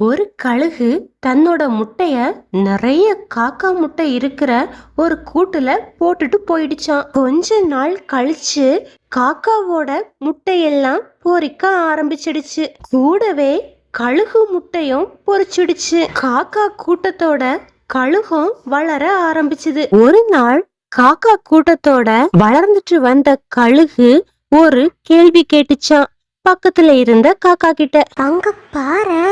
ஒரு கழுகு தன்னோட முட்டைய நிறைய காக்கா முட்டை இருக்கிற ஒரு கூட்டுல போட்டுட்டு போயிடுச்சான் கொஞ்ச நாள் கழிச்சு காக்காவோட முட்டையெல்லாம் பொறிக்க ஆரம்பிச்சிடுச்சு. கூடவே கழுகு முட்டையும் பொரிச்சிடுச்சு காக்கா கூட்டத்தோட கழுகும் வளர ஆரம்பிச்சது. ஒரு நாள் காக்கா கூட்டத்தோட வளர்ந்துட்டு வந்த கழுகு ஒரு கேள்வி கேட்டுச்சான் பக்கத்துல இருந்த காக்கா கிட்ட. அங்க பாரு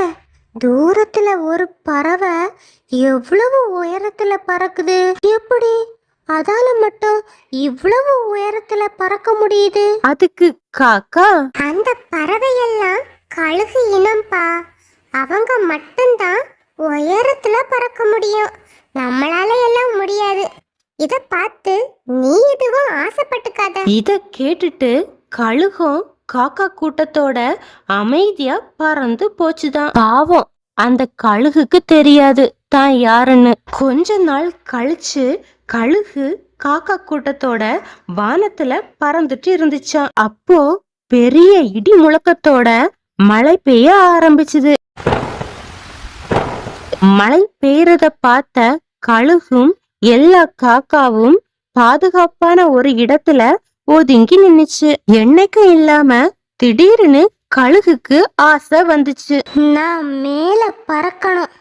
தூரத்துல ஒரு பறவை எவ்வளவு உயரத்துல பறக்குது? எப்படி? அதால மட்டும் இவ்வளவு உயரத்துல பறக்க முடியுது? அதுக்கு காக்கா? அந்த பறவையெல்லாம் கழுகு இனம்பா. அவங்க மட்டும்தான் உயரத்துல பறக்க முடியும். நம்மளால எல்லாம் முடியாது. இத பார்த்து நீ எதுவும் ஆசைப்பட்டுக்காத. இத கேட்டுட்டு கழுகும் காக்கா கூட்டத்தோட அமைதியா பறந்து போச்சுதான். பாவம் அந்த கழுகுக்கு தெரியாது தான் யாருன்னு. கொஞ்ச நாள் கழிச்சு கழுகு காக்கா கூட்டத்தோட வானத்துல பறந்துட்டு இருந்துச்சாம். அப்போ பெரிய இடி முழக்கத்தோட மழை பெய்ய ஆரம்பிச்சுது. மழை பெய்யறத பார்த்த கழுகும் எல்லா காக்காவும் பாதுகாப்பான ஒரு இடத்துல ஒதுங்கி நின்னுச்சு. என்னைக்கும் இல்லாம திடீர்னு கழுகுக்கு ஆசை வந்துச்சு. நான் மேல பறக்கணும்.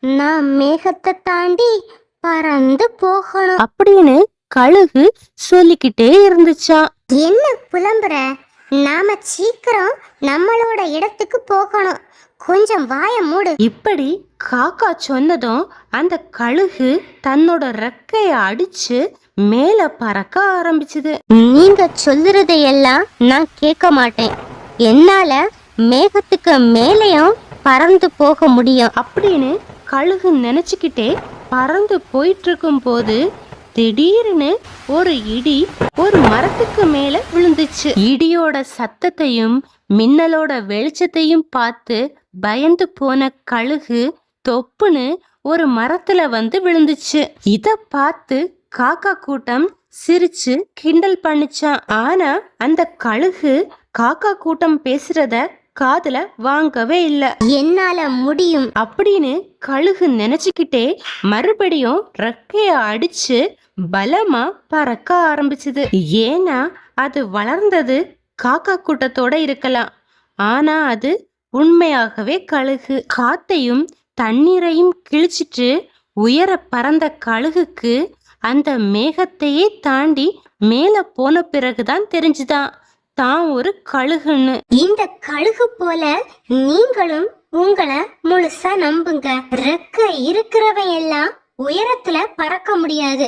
நான் மேகத்தை தாண்டி பறந்து போகணும். அப்படின்னு கழுகு சொல்லிக்கிட்டே இருந்துச்சாம் என்ன புலம்புற? நாம சீக்கிரம் நம்மளோட இடத்துக்கு போகணும். கொஞ்சம் வாய மூடு. இப்படி காக்கா சொன்னதும் அந்த கழுகு தன்னோட ரெக்கைய அடிச்சு மேல பறக்க ஆரம்பிச்சது. நீங்க சொல்லுறதையெல்லாம் நான் கேட்க மாட்டேன். என்னால மேகத்துக்கு மேலேயும் பறந்து போக முடியும். அப்படின்னு கழுகு நினைச்சுக்கிட்டே பறந்து போயிட்டு இருக்கும் போது திடீர்னு ஒரு இடி ஒரு மரத்துக்கு மேல விழுந்துச்சு. இடியோட சத்தத்தையும் மின்னலோட வெளிச்சத்தையும் பார்த்து பயந்து போன கழுகு தொப்புன்னு ஒரு மரத்துல வந்து விழுந்துச்சு. இத பார்த்து காக்கா கூட்டம் சிரிச்சு கிண்டல் பண்ணுச்சான் ஆனா அந்த கழுகு காக்கா கூட்டம் பேசுறத காதுல வாங்கவே இல்ல. என்னால முடியும். அப்படின்னு கழுகு நினைச்சுக்கிட்டே மறுபடியும் ரெக்கைய அடிச்சு பலமா பறக்க ஆரம்பிச்சது. ஏன்னா அது வளர்ந்தது காக்கா கூட்டத்தோட இருக்கலாம். ஆனா அது உண்மையாகவே கழுகு. காத்தையும் தண்ணீரையும் கிழிச்சிட்டு உயர பறந்த கழுகுக்கு அந்த மேகத்தையே தாண்டி மேல போன பிறகுதான் தெரிஞ்சுதான். தான் ஒரு கழுகுன்னு. இந்த கழுகு போல நீங்களும் உங்களை முழுசா நம்புங்க. ரெக்க இருக்கிறவன் எல்லாம் உயரத்துல பறக்க முடியாது.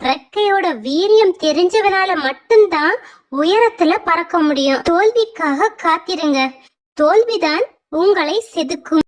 ரெக்கையோட வீரியம் தெரிஞ்சவனால மட்டும்தான் உயரத்துல பறக்க முடியும். தோல்விக்காக காத்திருங்க. தோல்விதான் உங்களை செதுக்கும்.